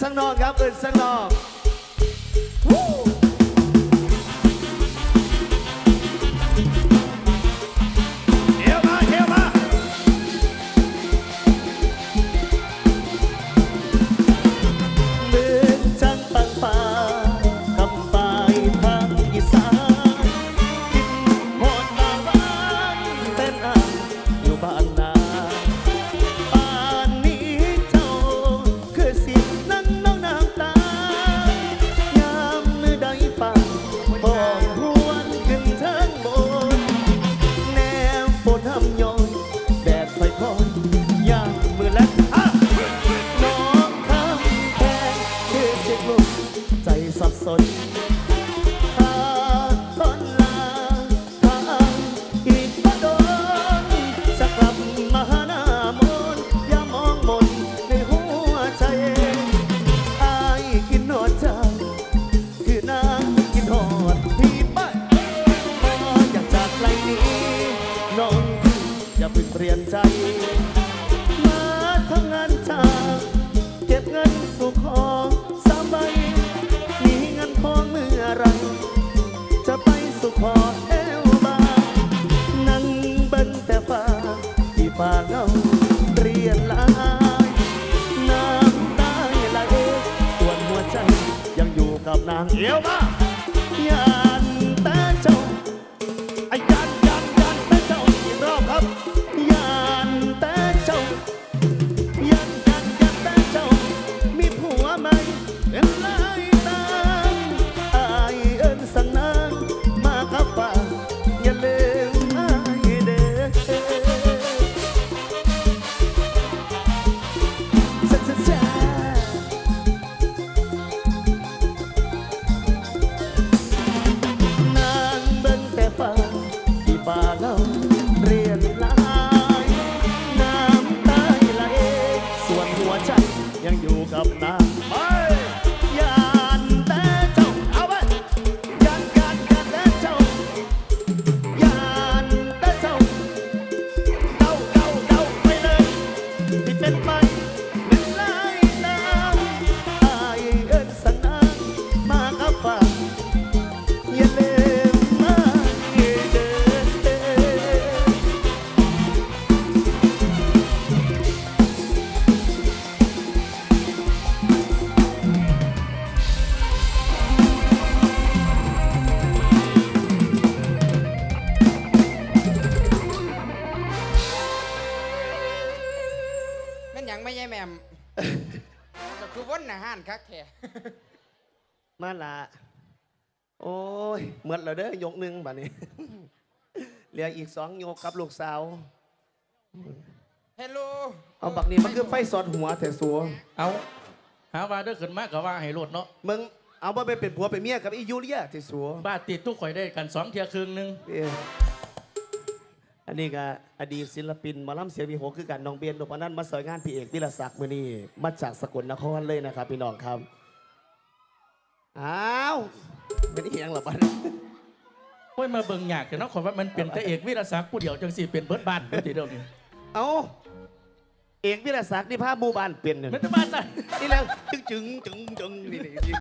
สังนอกครับเอินสังนอก สั เงาเรียนหลายน้ำตาไหลส่วนหัวใจยังอยู่กับนางเอวมา แหม่มก็คือวนอาหารคักแท้มาละโอ้ยเหมือนเราเด้อยกหนึ่งบัดนี้ เหลืออีกสองโยกกับลูกสาว เฮลโลเอาบักนี้มันคือไฟสอดหัวแต่สัวเอาหาว่าเด้อขึ้นมากก็ว่าให้รดเนาะมึงเอาบ่ไปเป็นผัวเป็นเมียกับอียูเลียแต่สัวบ้าติดทุกข่อยได้กันสองเทียครึ่งหนึง เอ้ย อันนี้ก็อดีตศิลปินหมอลำเสียงวีโหคือกันน้องเบียนนพนันท์มาสอยงานพี่เอกวิรศักดิ์มือนี้มาจากสกลนครเลยนะครับ พี่น้องครับอ้าวเป็นอีหยังเหรอบ้านโอ้ยมาเบิ่งยากแต่เนาะขอยว่ามันเป็นแต่เอกวิรศักดิ์ผู้เดียวจังสิเป็นเบิดบ้านผู้เดียวนี่เอาเอกวิรศักดิ์นี่ภาพหมู่บ้านเป็นเนี่ยมันจะบ้านจ้ะนี่แหล้วจึงจึงจึงจึงนี่นี่